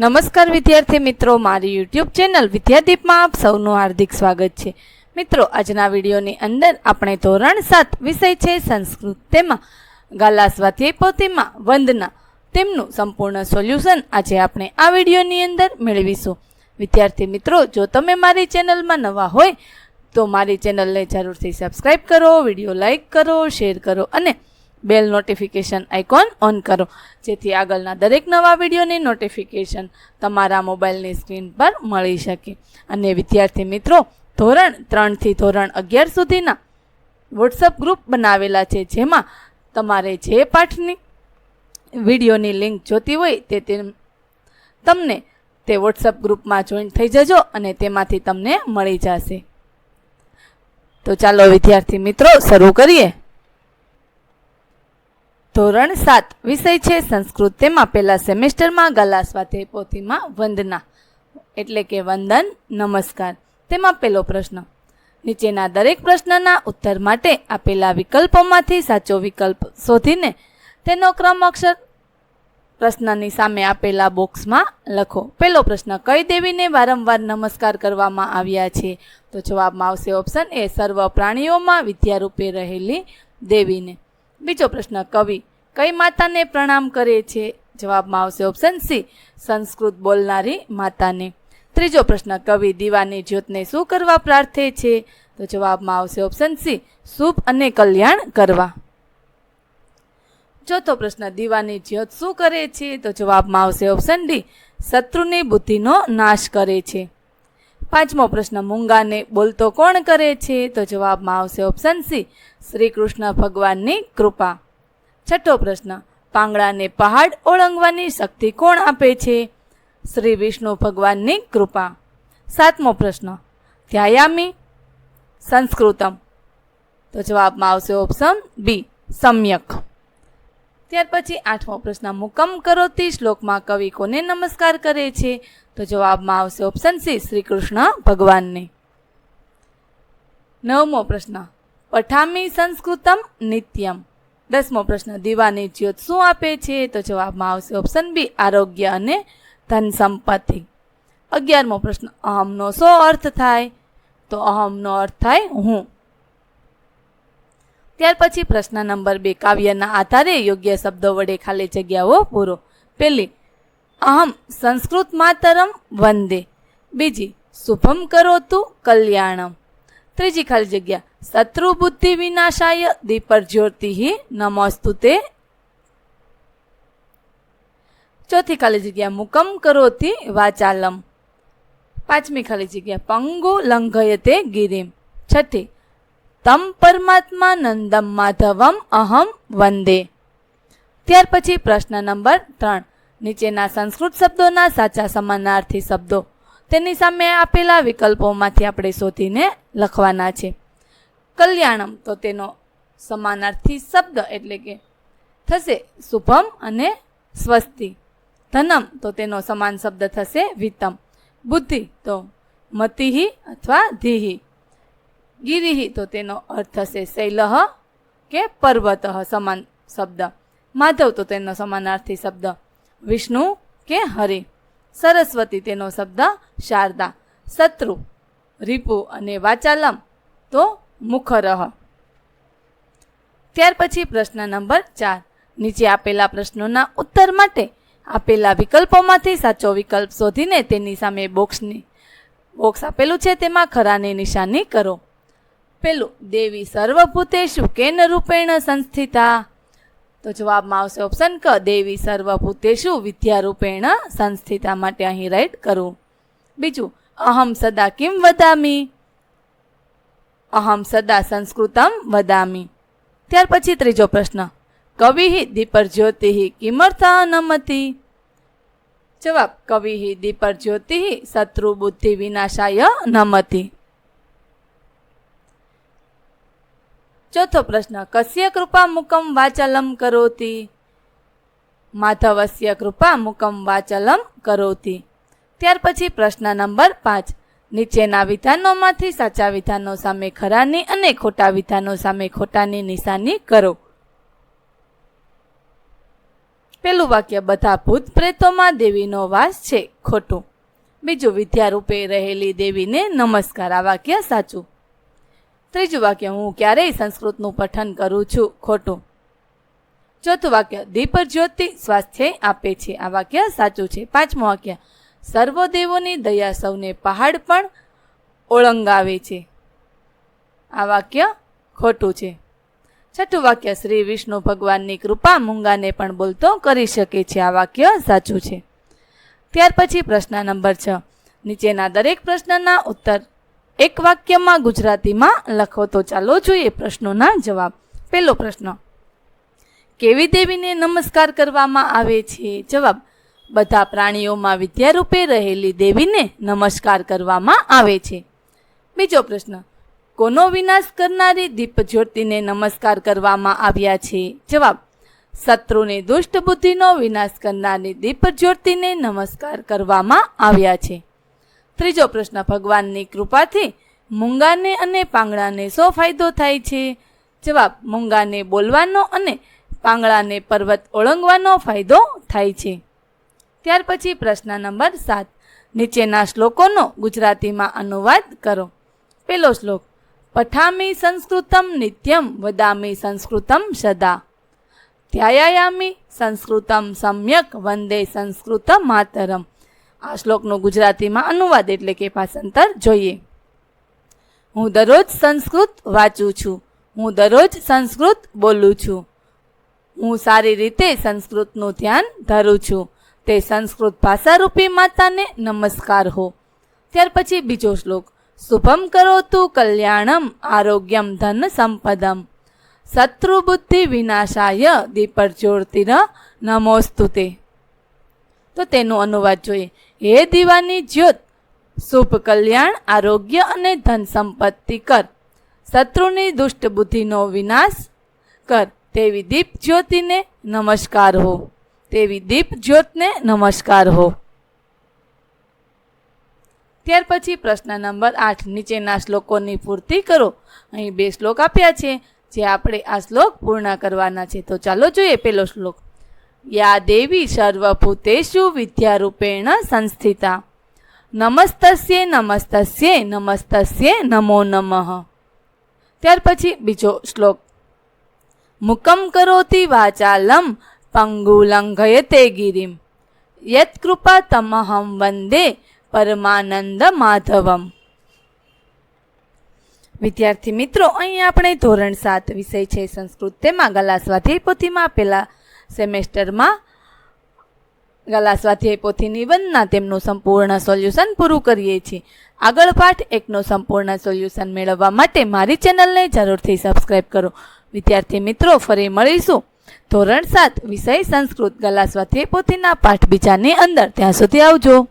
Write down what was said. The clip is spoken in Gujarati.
નમસ્કાર વિદ્યાર્થી મિત્રો, મારી યુટ્યુબ ચેનલ વિદ્યાદીપમાં આપ સૌનું હાર્દિક સ્વાગત છે. મિત્રો, આજના વિડીયોની અંદર આપણે ધોરણ સાત વિષય છે સંસ્કૃત તેમાં. ગાલા સ્વાધ્યાય પોથીમાં વંદના, તેમનું સંપૂર્ણ સોલ્યુશન આજે આપણે આ વિડીયોની અંદર મેળવીશું. વિદ્યાર્થી મિત્રો, જો તમે મારી ચેનલમાં નવા હોય, તો મારી ચેનલને જરૂરથી સબસ્ક્રાઈબ કરો, વીડિયો લાઇક કરો શેર કરો અને બેલ નોટિફિકેશન આઇકોન ઓન કરો. જેથી આગળના દરેક નવા વિડીયોની નોટિફિકેશન તમારા મોબાઈલની સ્ક્રીન પર મળી શકે. અને વિદ્યાર્થી મિત્રો, ધોરણ ત્રણથી ધોરણ અગિયાર સુધીના વોટ્સઅપ ગ્રુપ બનાવેલા છે, જેમાં તમારે જે પાઠની વિડીયોની લિંક જોતી હોય તે તેમ- તમને તે વોટ્સઅપ ગ્રુપમાં જોઈન થઈ જજો અને તેમાંથી તમને મળી જશે. તો ચાલો વિદ્યાર્થી મિત્રો, શરૂ કરીએ. ધોરણ સાત વિષય છે સંસ્કૃત. તેમાં પહેલા સેમેસ્ટરમાં ગલા સ્વાધ્યાય પોથીમાં વંદના, એટલે કે વંદન, નમસ્કાર. તેમાં પહેલો પ્રશ્ન. નીચેના દરેક પ્રશ્નના ઉત્તર માટે આપેલા વિકલ્પોમાંથી સાચો વિકલ્પ શોધીને તેનો ક્રમ અક્ષર પ્રશ્નની સામે આપેલા બોક્સમાં લખો. પહેલો પ્રશ્ન, કઈ દેવીને વારંવાર નમસ્કાર કરવામાં આવ્યા છે? તો જવાબમાં આવશે ઓપ્શન એ, સર્વ પ્રાણીઓમાં વિદ્યારૂપે રહેલી દેવીને. બીજો પ્રશ્ન, કવિ, કઈ માતાને પ્રણામ કરે છે? જવાબમાં આવશે ઓપ્શન સી સંસ્કૃત બોલનારી માતાને. ત્રીજો પ્રશ્ન, કવિ, દીવાની જ્યોતને શું કરવા પ્રાર્થે છે? તો જવાબમાં આવશે ઓપ્શન સી શુભ અને કલ્યાણ કરવા. ચોથો પ્રશ્ન, દીવાની જ્યોત શું કરે છે? તો જવાબમાં આવશે ઓપ્શન ડી શત્રુની બુદ્ધિનો નાશ કરે છે. પાંચમો પ્રશ્ન, મૂંગાને બોલતો કોણ કરે છે? તો જવાબમાં આવશે ઓપ્શન સી શ્રી કૃષ્ણ ભગવાનની કૃપા. છઠ્ઠો પ્રશ્ન પાંગડાને પહાડ ઓળંગવાની શક્તિ કોણ આપે છે? શ્રી વિષ્ણુ ભગવાનની કૃપા. સાતમો પ્રશ્ન, ધ્યાયામી સંસ્કૃતમ. તો જવાબમાં આવશે ઓપ્શન બી સમ્યક. ત્યાર પછી આઠમો પ્રશ્ન, મુકમ કરોતી શ્લોકમાં કવિ કોને નમસ્કાર કરે છે? તો જવાબમાં આવશે ઓપ્શન સી શ્રી કૃષ્ણ ભગવાનને. નવમો પ્રશ્ન, પઠામી સંસ્કૃતમ નિત્યમ. દસમો પ્રશ્ન, દીવાની જ્યોત શું આપે છે? તો જવાબમાં આવશે ઓપ્શન બી આરોગ્ય અને ધન સંપત્તિ. અગિયારમો પ્રશ્ન, અહમનો શો અર્થ થાય? તો અહમનો અર્થ થાય હું. ત્યાર પછી પ્રશ્ન નંબર બે, કાવ્યના આધારે યોગ્ય શબ્દો વડે ખાલી જગ્યાઓ પૂરો. પહેલી અહમ સંસ્કૃત માતરમ વંદે. બીજી, શુભમ કરોતુ કલ્યાણમ. ત્રીજી ખાલી જગ્યા, શત્રુ બુદ્ધિ વિનાશાય દીપર જ્યોતિ નમોસ્તુ તે. ચોથી ખાલી જગ્યા, મુકમ કરોતી વાચાલમ. પાંચમી ખાલી જગ્યા, પંગુ લંઘયતે ગિરિમ. છઠ્ઠી, તમ પરમાત્મા નંદમ માધવમ અહમ વંદે. ત્યાર પછી પ્રશ્ન નંબર ત્રણ નીચેના સંસ્કૃત શબ્દોના સાચા સમાનાર્થી શબ્દો. તેની સામે આપેલા વિકલ્પોમાંથી આપણે શોધીને લખવાના છે. કલ્યાણમ તો તેનો સમાનાર્થી શબ્દ એટલે કે થશે શુભમ અને સ્વસ્તિ. ધનમ તો તેનો સમાન શબ્દ થશે વિતમ બુદ્ધિ તો મતિહી અથવા ધીહી. ગિરિહી તો તેનો અર્થ થશે શૈલહ કે પર્વત સમાન શબ્દ. માધવ તો તેનો સમાનાર્થી શબ્દ. વિષ્ણુ કે હરિ? સરસ્વતી તેનો શબ્દ શારદા. શત્રુ રીપુ અને વાચાલમ તો મુખરહ. ત્યાર પછી પ્રશ્ન નંબર ચાર. નીચે આપેલા પ્રશ્નોના ઉત્તર માટે આપેલા વિકલ્પોમાંથી સાચો વિકલ્પ શોધીને તેની સામે બોક્સની, બોક્સ આપેલું છે તેમાં ખરાની નિશાની કરો. પેલું, દેવી સર્વભૂતેશુ કેન રૂપેણ સંસ્થિતા. તો જવાબમાં આવશે ઓપ્શન ક, દેવી સર્વભૂતેશુ વિદ્યારૂપેણ સંસ્થિતા માટે અહીં રાઈટ કરું. બીજું, અહમ સદા કિમ વદામી? અહમ સદા સંસ્કૃતમ વદામી. ત્યાર પછી ત્રીજો પ્રશ્ન, કવિ દીપર જ્યોતિ કિમર્થ જવાબ, કવિ દીપર જ્યોતિ શત્રુ બુદ્ધિ વિનાશાય નમતી ચોથો પ્રશ્ન, કસ્ય કૃપા મુકમ વાચલમ કરોતી? માધવસ્ય કૃપા મુકમ વાચલમ કરોતી? ત્યાર પછી પ્રશ્ન નંબર પાંચ, નીચેના વિધાનોમાંથી સાચા વિધાનો સામે ખરાની અને ખોટા વિધાનો સામે ખોટાની નિશાની કરો. પેલું વાક્ય, બધા ભૂત પ્રેતોમાં દેવીનો વાસ છે. ખોટું. બીજું, વિદ્યારૂપે રહેલી દેવીને નમસ્કાર. આ વાક્ય સાચું. ત્રીજું વાક્ય, હું ક્યારેય સંસ્કૃતનું પઠન કરું છું. ખોટું. ચોથું વાક્ય દીપ જ્યોતિ સ્વાસ્થ્ય આપે છે. આ વાક્ય સાચું છે. પાંચમું વાક્ય સર્વદેવોની દયા સૌને પહાડ પણ ઓળંગાવે છે. આ વાક્ય ખોટું છે. છઠ્ઠું વાક્ય, શ્રી વિષ્ણુ ભગવાનની કૃપા મૂંગાને પણ બોલતો કરી શકે છે. આ વાક્ય સાચું છે. ત્યાર પછી પ્રશ્ન નંબર છ, નીચેના દરેક પ્રશ્નના ઉત્તર એક વાક્યમાં ગુજરાતીમાં લખો તો ચાલો જોઈએ પ્રશ્નોના જવાબ. પહેલો પ્રશ્ન, કેવી દેવીને નમસ્કાર કરવામાં આવે છે? જવાબ, બધા પ્રાણીઓમાં વિદ્યારૂપે રહેલી દેવીને નમસ્કાર કરવામાં આવે છે. બીજો પ્રશ્ન, કોનો વિનાશ કરનારી દીપ જ્યોતિને નમસ્કાર કરવામાં આવ્યા છે? જવાબ, શત્રુની દુષ્ટ બુદ્ધિનો વિનાશ કરનારી દીપ જ્યોતિને નમસ્કાર કરવામાં આવ્યા છે. ત્રીજો પ્રશ્ન, ભગવાનની કૃપાથી મૂંગાને અને પાંગડાને શો ફાયદો થાય છે? જવાબ, મૂંગાને બોલવાનો અને પાંગડાને પર્વત ઓળંગવાનો ફાયદો થાય છે. ત્યાર પછી પ્રશ્ન નંબર સાત, નીચેના શ્લોકોનો ગુજરાતીમાં અનુવાદ કરો. પેલો શ્લોક, પઠામી સંસ્કૃતમ નિત્યમ, વદામી સંસ્કૃતમ સદા. ધ્યાયામી સંસ્કૃતમ સમ્યક, વંદે સંસ્કૃત માતરમ આ શ્લોકનું ગુજરાતીમાં અનુવાદ એટલે કે ભાષાંતર જોઈએ. હું દરરોજ સંસ્કૃત વાંચું છું. હું દરરોજ સંસ્કૃત બોલું છું. હું સારી રીતે સંસ્કૃતનું ધ્યાન ધરું છું. તે સંસ્કૃત ભાષારૂપી માતાને નમસ્કાર હો. ત્યાર પછી બીજો શ્લોક. શુભમ કરોતુ કલ્યાણમ આરોગ્યમ ધન સંપદમ. શત્રુ બુદ્ધિ વિનાશાય દીપરજ્યોતિર નમોસ્તુતે. તો તેનો અનુવાદ જોઈએ. હે દીવાની જ્યોત, શુભ કલ્યાણ, આરોગ્ય અને ધન સંપત્તિ કર. શત્રુની દુષ્ટ બુદ્ધિનો વિનાશ કર. તેવી દીપ જ્યોતિને નમસ્કાર હો. તેવી દીપ જ્યોતને નમસ્કાર હો. ત્યાર પછી પ્રશ્ન નંબર આઠ, નીચેના શ્લોકોની પૂર્તિ કરો. અહીં બે શ્લોક આપ્યા છે. જે આપણે આ શ્લોક પૂર્ણ કરવાના છે. તો ચાલો જોઈએ પેલો શ્લોક. યા દેવી સર્વભૂતેષુ વિદ્યારૂપેણ સંસ્થિતા નમસ્તસ્યે નમસ્તસ્યે નમસ્તસ્યે નમો નમઃ ત્યાર પછી બીજો શ્લોક. મુકમ કરોતિ વાચાલમ પંગુલંઘયતે ગિરિમ. યત્કૃપા તમહમ વંદે પરમાનંદ માધવમ. વિદ્યાર્થી મિત્રો, અહીં આપણે ધોરણ સાત વિષય છે સંસ્કૃત તેમાં ગલા સ્વાધ્યાય પોથીમાં આપેલા સેમેસ્ટરમાં ગલા સ્વાધ્યાય પોથી નિબંધના તેમનું સંપૂર્ણ સોલ્યુશન પૂરું કરીએ છીએ. આગળ પાઠ એકનું સંપૂર્ણ સોલ્યુશન મેળવવા માટે મારી ચેનલને જરૂરથી સબસ્ક્રાઈબ કરો. વિદ્યાર્થી મિત્રો, ફરી મળીશું. ધોરણ સાત, વિષય સંસ્કૃત ગલા સ્વાધ્યાય પોથીના પાઠ બીજાની અંદર. ત્યાં સુધી આવજો.